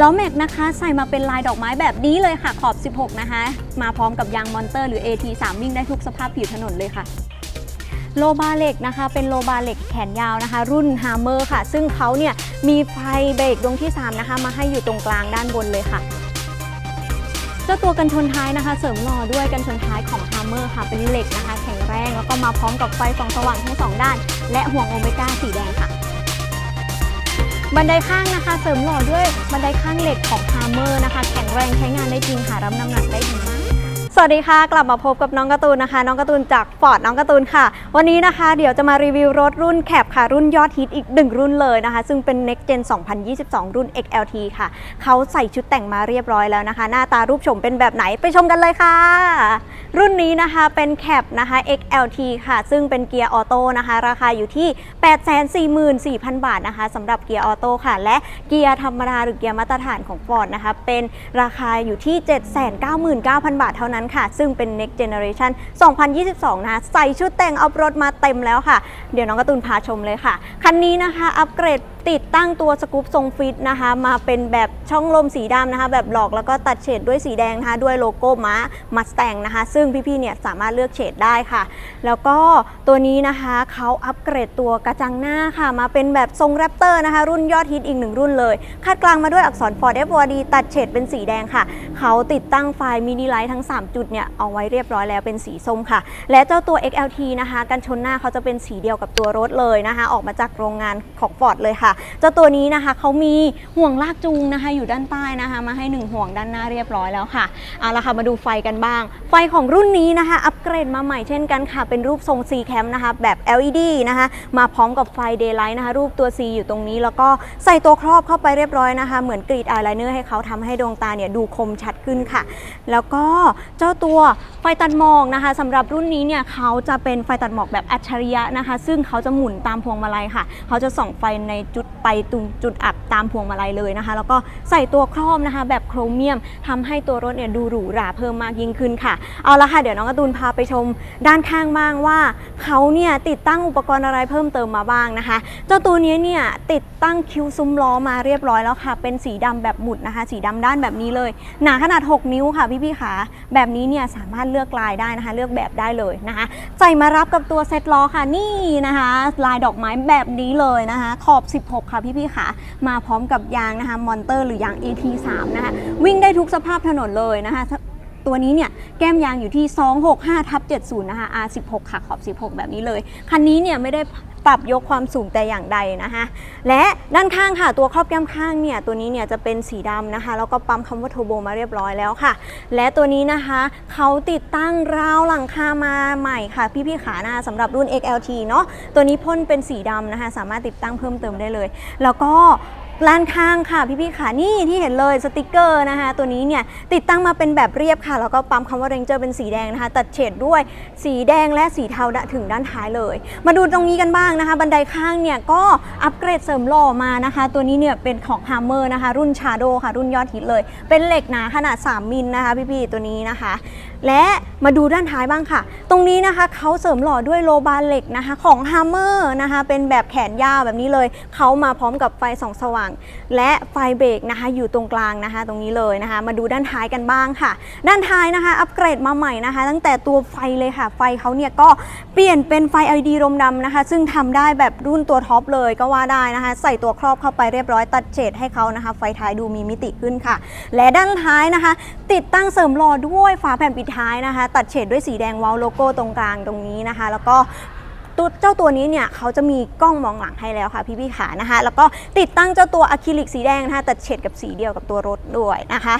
ล้อแม็กนะคะ ใส่มาเป็นลายดอกไม้แบบนี้เลยค่ะขอบ 16 นะคะ มาพร้อมกับยางมอนเตอร์หรือ AT3 วิ่งได้ทุกสภาพผิวถนนเลยค่ะโลบาเหล็กนะคะ เป็นโลบาเหล็กแขนยาวนะคะ รุ่น Hammer ค่ะ ซึ่งเขาเนี่ยมีไฟเบรกดวงที่ 3 นะคะ มาให้อยู่ตรงกลางด้านบนเลยค่ะเจ้าตัวกันชนท้ายนะคะ เสริมหล่อด้วยกันชนท้ายของ Hammer ค่ะ เป็นเหล็กนะคะ แข็งแรง แล้วก็มาพร้อมกับไฟส่องสว่างทั้งสองด้าน และห่วงโอเมก้าสีแดงค่ะ บันไดข้างนะคะเสริมหล่อด้วยบันไดข้างเหล็กของ Hammer นะคะ แข็งแรงใช้งานได้จริงค่ะรับน้ำหนักได้ดีมากสวัสดีค่ะ กลับมาพบกับน้องการ์ตูนนะคะ น้องการ์ตูนจากฟอร์ดน้องการ์ตูนค่ะ วันนี้นะคะเดี๋ยวจะมารีวิวรถรุ่นแคปค่ะ รุ่นยอดฮิตอีกหนึ่งรุ่นเลยนะคะ ซึ่งเป็น Next Gen 2022 รุ่น XLT ค่ะ เขาใส่ชุดแต่งมาเรียบร้อยแล้วนะคะ หน้าตารูปชมเป็นแบบไหนไปชมกันเลยค่ะ รุ่นนี้นะคะเป็นแคปนะคะ XLT ค่ะ ซึ่งเป็นเกียร์ออโต้นะคะ ราคาอยู่ที่ 844,000 บาทนะคะสำหรับเกียร์ออโต้ค่ะ และเกียร์ธรรมดาหรือเกียร์มาตรฐานของ Ford นะคะ เป็นราคาอยู่ที่ 799,000 บาทเท่านั้นค่ะ ซึ่งเป็น Next Generation 2022 นะคะ ใส่ชุดแต่งเอารถมาเต็มแล้วค่ะ เดี๋ยวน้องกร์ตูนพาชมเลยค่ะ คันนี้นะคะ อัปเกรดติดตั้งตัวสกู๊ปทรงฟิตนะคะ มาเป็นแบบช่องลมสีดำนะคะ แบบหลอกแล้วก็ตัดเฉดด้วยสีแดงนะคะ ด้วยโลโก้ม้ามัสแตงนะคะซึ่งพี่ๆเนี่ยสามารถเลือกเฉดได้ค่ะ แล้วก็ตัวนี้นะคะเขาอัปเกรดตัวกระจังหน้าค่ะ มาเป็นแบบทรงแรปเตอร์นะคะ รุ่นยอดฮิตอีกหนึ่งรุ่นเลย คาดกลางมาด้วยอักษร Ford f 4 d ตัดเฉดเป็นสีแดงค่ะ เขาติดตั้งไฟมินิไลท์ทั้ง 3 จุดเนี่ยเอาไว้เรียบร้อยแล้วเป็นสีส้มค่ะ และเจ้าตัว XLT นะคะกันชนหน้าเขาจะเป็นสีเดียวกับตัวรถเลยนะคะ ออกมาจากโรงงานของ Ford เลยค่ะ เจ้าตัวนี้นะคะเขามีห่วงลากจูงนะคะอยู่ด้านใต้นะคะ มาให้หนึ่งห่วงด้านหน้าเรียบร้อยแล้วค่ะเอาละค่ะมาดูไฟกันบ้าง ไฟของรุ่นนี้นะคะ อัปเกรดมาใหม่เช่นกันค่ะ เป็นรูปทรง C cam นะคะ แบบ LED นะคะ มาพร้อมกับไฟ daylight นะคะ รูปตัว C อยู่ตรงนี้ แล้วก็ใส่ตัวครอบเข้าไปเรียบร้อยนะคะ เหมือนกรีดอายไลเนอร์ให้เขาทำให้ดวงตาเนี่ยดูคมชัด ขึ้นค่ะ แล้วก็เจ้าตัวไฟตัดหมอกนะคะสำหรับรุ่นนี้เนี่ยเขาจะเป็นไฟตัดหมอกแบบอัจฉริยะนะคะ ซึ่งเขาจะหมุนตามพวงมาลัยค่ะ เขาจะส่องไฟในจุดไปตรงจุดอับตามพวงมาลัยเลยนะคะ แล้วก็ใส่ตัวครอบนะคะแบบโครเมียมทำให้ตัวรถเนี่ยดูหรูหราเพิ่มมากยิ่งขึ้นค่ะ เอาละค่ะเดี๋ยวน้องกร์ตูนพาไปชมด้านข้างบ้างว่าเขาเนี่ยติดตั้งอุปกรณ์อะไรเพิ่มเติมมาบ้างนะคะ เจ้าตัวนี้เนี่ยติดตั้งคิ้วซุ้มล้อมาเรียบร้อยแล้วค่ะ เป็นสีดำแบบหมุดนะคะ สีดำด้านแบบนี้เลย หนาขนาดด 6 นิ้วค่ะพี่ๆค่ะแบบนี้เนี่ยสามารถเลือกลายได้นะคะ เลือกแบบได้เลยนะคะใส่มารับกับตัวเซ็ตล้อค่ะนี่นะคะ ลายดอกไม้แบบนี้เลยนะคะ ขอบ 16 ค่ะพี่ๆค่ะมาพร้อมกับยางนะคะมอนเตอร์หรือยาง AT3 นะคะวิ่งได้ทุกสภาพถนนเลยนะคะตัวนี้เนี่ยแก้มยางอยู่ที่ 265ทับ70 นะคะ R16 ค่ะขอบ 16 แบบนี้เลย คันนี้เนี่ยไม่ได้ปรับยกความสูงแต่อย่างใดนะคะและด้านข้างค่ะตัวครอบแก้มข้างเนี่ยตัวนี้เนี่ยจะเป็นสีดำนะคะแล้วก็ปั๊มคำว่าโทโบมาเรียบร้อยแล้วค่ะ และตัวนี้นะคะเขาติดตั้งราวหลังคามาใหม่ค่ะ พี่ๆขาหน้าสำหรับรุ่น XLT เนาะตัวนี้พ่นเป็นสีดำนะคะสามารถติดตั้งเพิ่มเติมได้เลย แล้วก็ ร้านข้างค่ะพี่ๆขานี่ที่เห็นเลยสติกเกอร์นะคะตัวนี้เนี่ยติดตั้งมาเป็นแบบเรียบค่ะ แล้วก็ปั๊มคำว่าเรนเจอร์เป็นสีแดงนะคะตัดเฉดด้วยสีแดงและสีเทาถึงด้านท้ายเลย มาดูตรงนี้กันบ้างนะคะ บันไดข้างเนี่ยก็อัปเกรดเสริมหล่อมานะคะ ตัวนี้เนี่ยเป็นของ Hammer นะคะ รุ่น Shadow ค่ะ รุ่นยอดฮิตเลย เป็นเหล็กหนาขนาด 3 มิลนะคะพี่ๆตัวนี้นะคะและมาดูด้านท้ายบ้างค่ะ ตรงนี้นะคะเขาเสริมหล่อด้วยโลบาเหล็กนะคะ ของ Hammer นะคะ เป็นแบบแขนยาวแบบนี้เลย เขามาพร้อมกับไฟส่องสว่าง และไฟเบรกนะคะ อยู่ตรงกลางนะคะ ตรงนี้เลยนะคะ มาดูด้านท้ายกันบ้างค่ะ ด้านท้ายนะคะ อัปเกรดมาใหม่นะคะ ตั้งแต่ตัวไฟเลยค่ะ ไฟเขาเนี่ยก็เปลี่ยนเป็นไฟ LED รมดำนะคะ ซึ่งทำได้แบบรุ่นตัวท็อปเลยก็ว่าได้นะคะ ใส่ตัวครอบเข้าไปเรียบร้อยตัดเฉดให้เขานะคะ ไฟท้ายดูมีมิติขึ้นค่ะ และด้านท้ายนะคะ ติดตั้งเสริมหล่อด้วยฝาแผ่นปิดท้ายนะคะ ตัดเฉดด้วยสีแดงวาลโลโก้ตรงกลางตรงนี้นะคะ แล้วก็เจ้าตัวนี้เนี่ยเขาจะมีกล้องมองหลังให้แล้วค่ะพี่พี่ขานะคะ แล้วก็ติดตั้งเจ้าตัวอะคริลิกสีแดงนะคะตัดเฉดกับสีเดียวกับตัวรถด้วยนะคะ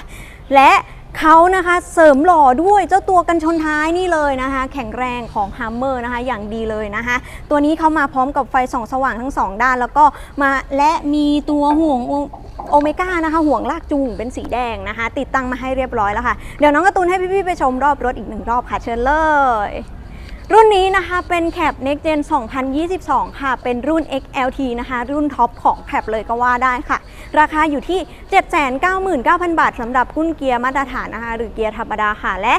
และเขานะคะเสริมหล่อด้วยเจ้าตัวกันชนท้ายนี่เลยนะคะ แข็งแรงของ Hammer นะคะอย่างดีเลยนะคะ ตัวนี้เขามาพร้อมกับไฟส่องสว่างทั้งสองด้าน แล้วก็มาและมีตัวห่วง โอเมก้านะคะห่วงลากจูงเป็นสีแดงนะคะ ติดตั้งมาให้เรียบร้อยแล้วค่ะ เดี๋ยวน้องการ์ตูนให้พี่ๆไปชมรอบรถอีกหนึ่งรอบค่ะเชิญเลย รุ่นนี้นะคะเป็นแคป Next Gen 2022 ค่ะ เป็นรุ่น XLT นะคะ รุ่นท็อปของแคปเลยก็ว่าได้ค่ะ ราคาอยู่ที่ 799,000 บาทสำหรับรุ่นเกียร์มาตรฐานนะคะ หรือเกียร์ธรรมดาค่ะ และ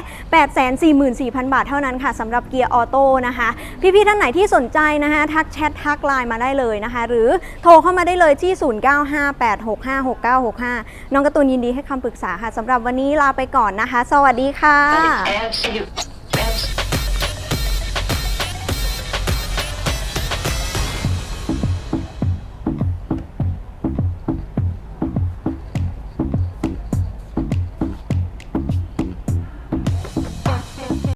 844,000 บาทเท่านั้นค่ะสำหรับเกียร์ออโต้นะคะ พี่ๆท่านไหนที่สนใจนะคะ ทักแชททักไลน์มาได้เลยนะคะ หรือโทรเข้ามาได้เลยที่ 0958656965 น้องกร์ตูนยินดีให้คำปรึกษาค่ะสำหรับวันนี้ลาไปก่อนนะคะ สวัสดีค่ะ